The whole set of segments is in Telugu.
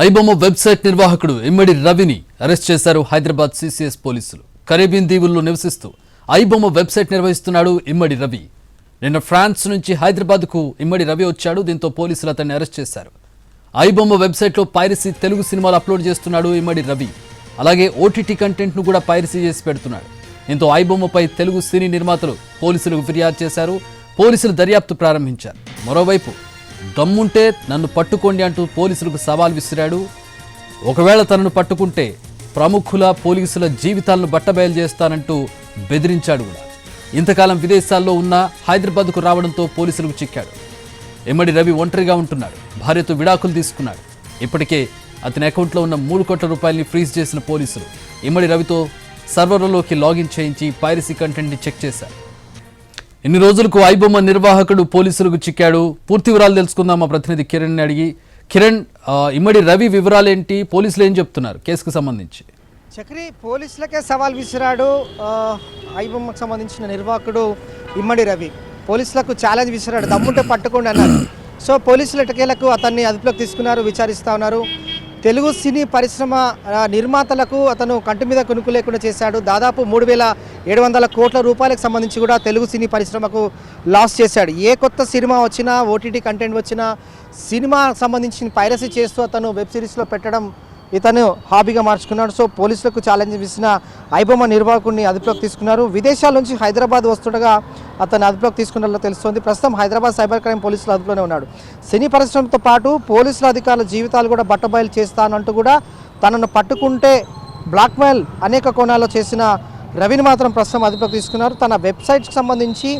ఐబొమ్మ వెబ్సైట్ నిర్వాహకుడు ఇమ్మడి రవిని అరెస్ట్ చేశారు హైదరాబాద్ సిసిఎస్ పోలీసులు. కరేబియన్ దీవుల్లో నివసిస్తూ ఐబొమ్మ వెబ్సైట్ నిర్వహిస్తున్నాడు ఇమ్మడి రవి. నిన్న ఫ్రాన్స్ నుంచి హైదరాబాద్కు ఇమ్మడి రవి వచ్చాడు దీంతో పోలీసులు అతన్ని అరెస్ట్ చేశారు. ఐబొమ్మ వెబ్సైట్లో పైరసీ తెలుగు సినిమాలు అప్లోడ్ చేస్తున్నాడు ఇమ్మడి రవి. అలాగే ఓటీటీ కంటెంట్ను కూడా పైరసీ చేసి పెడుతున్నాడు. దీంతో ఐబొమ్మపై తెలుగు సినీ నిర్మాతలు పోలీసులకు ఫిర్యాదు చేశారు పోలీసులు దర్యాప్తు ప్రారంభించారు. మరోవైపు దమ్ముంటే నన్ను పట్టుకోండి అంటూ పోలీసులకు సవాల్ విసిరాడు. ఒకవేళ తనను పట్టుకుంటే ప్రముఖుల పోలీసుల జీవితాలను బట్టబయలు చేస్తానంటూ బెదిరించాడు కూడా. ఇంతకాలం విదేశాల్లో ఉన్న హైదరాబాద్కు రావడంతో పోలీసులకు చిక్కాడు. ఎమ్మడి రవి ఒంటరిగా ఉంటున్నాడు. భార్యతో విడాకులు తీసుకున్నాడు. ఇప్పటికే అతని అకౌంట్లో ఉన్న మూడు కోట్ల రూపాయలని ఫ్రీజ్ చేసిన పోలీసులు ఇమ్మడి రవితో సర్వర్లలోకి లాగిన్ చేయించి పైరసీ కంటెంట్ని చెక్ చేశారు. ఇన్ని రోజులకు ఐబొమ్మ నిర్వాహకుడు పోలీసులకు చిక్కాడు. పూర్తి వివరాలు తెలుసుకుందాం. మా ప్రతినిధి కిరణ్ అడిగి కిరణ్ ఇమ్మడి రవి వివరాలేంటి? పోలీసులు ఏం చెప్తున్నారు? కేసుకు సంబంధించి. చక్రి పోలీసులకే సవాల్ విసిరాడు ఐబొమ్మకు సంబంధించిన నిర్వాహకుడు ఇమ్మడి రవి. పోలీసులకు ఛాలెంజ్ విసిరాడు. దమ్ముంటే పట్టుకోండి అన్నారు. సో పోలీసులు ఎటకేలకు అతన్ని అదుపులోకి తీసుకున్నారు విచారిస్తా ఉన్నారు. తెలుగు సినీ పరిశ్రమ నిర్మాతలకు అతను కంటి మీద కొనుక్కు లేకుండా చేశాడు. దాదాపు మూడు వేల ఏడు వందల కోట్ల రూపాయలకు సంబంధించి కూడా తెలుగు సినీ పరిశ్రమకు లాస్ చేశాడు. ఏ కొత్త సినిమా వచ్చినా ఓటీటీ కంటెంట్ వచ్చినా సినిమా సంబంధించిన పైరసీ చేస్తూ అతను వెబ్ సిరీస్లో పెట్టడం ఇతను హాబీగా మార్చుకున్నాడు. సో పోలీసులకు ఛాలెంజ్ ఇచ్చిన ఐబొమ్మ నిర్వాహకుడిని అదుపులోకి తీసుకున్నారు. విదేశాల నుంచి హైదరాబాద్ వస్తుండగా అతను అదుపులోకి తీసుకున్నట్లు తెలుస్తోంది. ప్రస్తుతం హైదరాబాద్ సైబర్ క్రైమ్ పోలీసులు అదుపులోనే ఉన్నాడు. సినీ పరిశ్రమతో పాటు పోలీసుల అధికారుల జీవితాలు కూడా బట్టబయలు చేస్తానంటూ కూడా తనను పట్టుకుంటే బ్లాక్మెయిల్ అనేక కోణాల్లో చేసిన రవిని మాత్రం ప్రస్తుతం అదుపులోకి తీసుకున్నారు. తన వెబ్సైట్కి సంబంధించి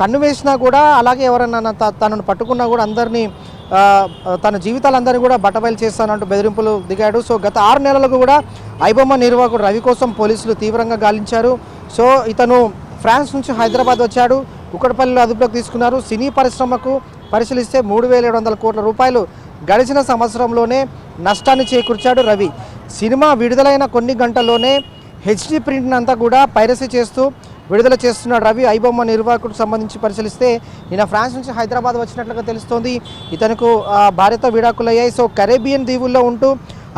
కన్ను వేసినా కూడా అలాగే ఎవరన్నా త- తనను పట్టుకున్నా కూడా అందరినీ తన జీవితాలందరినీ కూడా బట్టబయలు చేస్తానంటూ బెదిరింపులు దిగాడు. సో గత ఆరు నెలలకు కూడా ఐబొమ్మ నిర్వాహకుడు రవి కోసం పోలీసులు తీవ్రంగా గాలించారు. సో ఇతను ఫ్రాన్స్ నుంచి హైదరాబాద్ వచ్చాడు. కుక్కడపల్లిలో అదుపులోకి తీసుకున్నారు. సినీ పరిశ్రమకు పరిశీలిస్తే మూడు వేల ఏడు వందల కోట్ల రూపాయలు గడిచిన సంవత్సరంలోనే నష్టాన్ని చేకూర్చాడు రవి. సినిమా విడుదలైన కొన్ని గంటల్లోనే హెచ్డీ ప్రింట్నంతా కూడా పైరసీ చేస్తూ విడుదల చేస్తున్నాడు రవి. ఐబొమ్మ నిర్వాహకుడికి సంబంధించి పరిశీలిస్తే నిన్న ఫ్రాన్స్ నుంచి హైదరాబాద్ వచ్చినట్లుగా తెలుస్తోంది. ఇతనుకు భార్యతో విడాకులయ్యాయి. సో కరేబియన్ దీవుల్లో ఉంటూ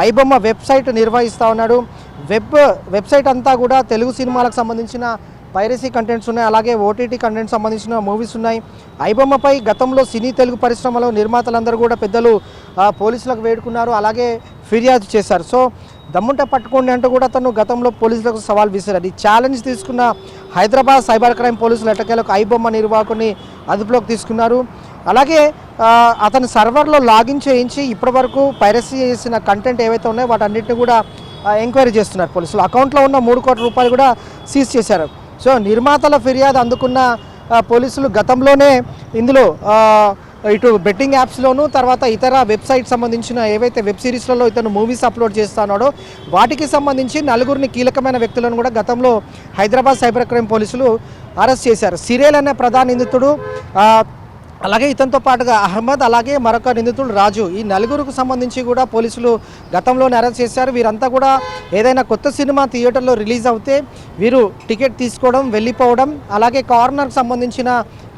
ఐబొమ్మ వెబ్సైట్ నిర్వహిస్తూ ఉన్నాడు. వెబ్ వెబ్సైట్ అంతా కూడా తెలుగు సినిమాలకు సంబంధించిన పైరసీ కంటెంట్స్ ఉన్నాయి. అలాగే ఓటీటీ కంటెంట్ సంబంధించిన మూవీస్ ఉన్నాయి. ఐబొమ్మపై గతంలో సినీ తెలుగు పరిశ్రమలో నిర్మాతలందరూ కూడా పెద్దలు పోలీసులకు వేడుకున్నారు. అలాగే ఫిర్యాదు చేశారు. సో దమ్ముంట పట్టుకోండి అంటూ కూడా అతను గతంలో పోలీసులకు సవాల్ విసిరారు. ఈ ఛాలెంజ్ తీసుకున్న హైదరాబాద్ సైబర్ క్రైమ్ పోలీసులు ఎట్టకేలకు ఐబొమ్మ నిర్వాహకుని అదుపులోకి తీసుకున్నారు. అలాగే అతని సర్వర్లో లాగిన్ చేయించి ఇప్పటివరకు పైరసీ చేసిన కంటెంట్ ఏవైతే ఉన్నాయో వాటన్నిటిని కూడా ఎంక్వైరీ చేస్తున్నారు పోలీసులు. అకౌంట్లో ఉన్న మూడు కోట్ల రూపాయలు కూడా సీజ్ చేశారు. సో నిర్మాతల ఫిర్యాదు అందుకున్న పోలీసులు గతంలోనే ఇందులో ఇటు బెట్టింగ్ యాప్స్లోను తర్వాత ఇతర వెబ్సైట్ సంబంధించిన ఏవైతే వెబ్ సిరీస్లలో ఇతను మూవీస్ అప్లోడ్ చేస్తున్నాడో వాటికి సంబంధించి నలుగురిని కీలకమైన వ్యక్తులను కూడా గతంలో హైదరాబాద్ సైబర్ క్రైమ్ పోలీసులు అరెస్ట్ చేశారు. సిరేల్ అనే ప్రధాన నిందితుడు అలాగే ఇతనితో పాటుగా అహ్మద్ అలాగే మరొక నిందితుడు రాజు. ఈ నలుగురికి సంబంధించి కూడా పోలీసులు గతంలోనే అరెస్ట్ చేశారు. వీరంతా కూడా ఏదైనా కొత్త సినిమా థియేటర్లో రిలీజ్ అవుతే వీరు టికెట్ తీసుకోవడం వెళ్ళిపోవడం అలాగే కార్నర్కి సంబంధించిన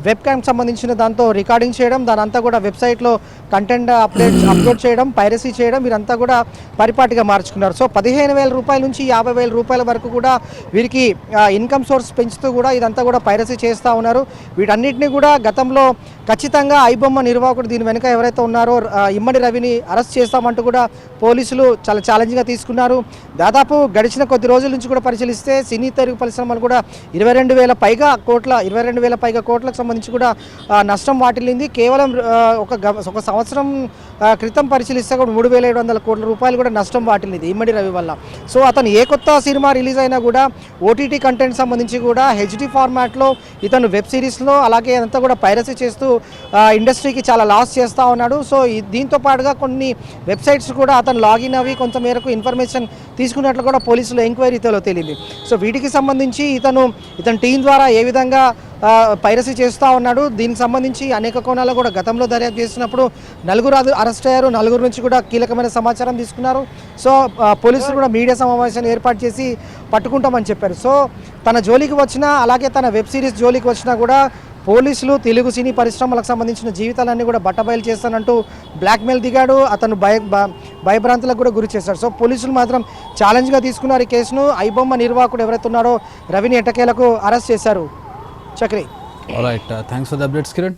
వెబ్ క్యామ్ సంబంధించిన దాంతో రికార్డింగ్ చేయడం దాని అంతా కూడా వెబ్సైట్లో కంటెంట్ అప్లోడ్ అప్లోడ్ చేయడం పైరసీ చేయడం వీరంతా కూడా పరిపాటిగా మార్చుకున్నారు. సో పదిహేను వేల రూపాయల నుంచి యాభై వేల రూపాయల వరకు కూడా వీరికి ఇన్కమ్ సోర్స్ పెంచుతూ కూడా ఇదంతా కూడా పైరసీ చేస్తూ ఉన్నారు. వీటన్నిటిని కూడా గతంలో ఖచ్చితంగా ఐబొమ్మ నిర్వాహకుడు దీని వెనుక ఎవరైతే ఉన్నారో ఇమ్మడి రవిని అరెస్ట్ చేస్తామంటూ కూడా పోలీసులు చాలా ఛాలెంజ్గా తీసుకున్నారు. దాదాపు గడిచిన కొద్ది రోజుల నుంచి కూడా పరిశీలిస్తే సినీ తెలుగు పరిశ్రమలు కూడా ఇరవై రెండు వేల పైగా కోట్ల ఇరవై రెండు వేల పైగా కోట్లకు సంబంధించి కూడా నష్టం వాటిల్లింది. కేవలం ఒక గ- ఒక సంవత్సరం క్రితం పరిశీలిస్తే కూడా మూడు వేల ఏడు వందల కోట్ల రూపాయలు కూడా నష్టం వాటిల్లింది ఇమ్మడి రవి వల్ల. సో అతను ఏ కొత్త సినిమా రిలీజ్ అయినా కూడా ఓటీటీ కంటెంట్ సంబంధించి కూడా హెచ్డి ఫార్మాట్లో ఇతను వెబ్ సిరీస్లో అలాగే అంతా కూడా పైరసీ చేస్తూ ఇండస్ట్రీకి చాలా లాస్ చేస్తూ ఉన్నాడు. సో దీంతో పాటుగా కొన్ని వెబ్సైట్స్ కూడా అతను లాగిన్ అవి కొంత మేరకు ఇన్ఫర్మేషన్ తీసుకున్నట్లు కూడా పోలీసులు ఎంక్వైరీతో తేలింది. సో వీటికి సంబంధించి ఇతను ఇతని టీం ద్వారా ఏ విధంగా పైరసీ చేస్తూ ఉన్నాడు. దీనికి సంబంధించి అనేక కోణాలు కూడా గతంలో దర్యాప్తు చేసినప్పుడు నలుగురు అరెస్ట్ అయ్యారు. నలుగురు నుంచి కూడా కీలకమైన సమాచారం తీసుకున్నారు. సో పోలీసులు కూడా మీడియా సమావేశాన్ని ఏర్పాటు చేసి పట్టుకుంటామని చెప్పారు. సో తన జోలికి వచ్చినా అలాగే తన వెబ్ సిరీస్ జోలికి వచ్చినా కూడా పోలీసులు తెలుగు సినీ పరిశ్రమలకు సంబంధించిన జీవితాలన్నీ కూడా బట్టబయలు చేస్తానంటూ బ్లాక్మెయిల్ దిగాడు. అతను భయ భయభ్రాంతులకు కూడా గురి చేశాడు. సో పోలీసులు మాత్రం ఛాలెంజ్గా తీసుకున్నారు ఈ కేసును. ఐబొమ్మ నిర్వాహకుడు ఎవరైతే ఉన్నారో రవిని ఎట్టకేలకు అరెస్ట్ చేశారు. Chakri. All right. Uh, thanks for the updates, Kiran.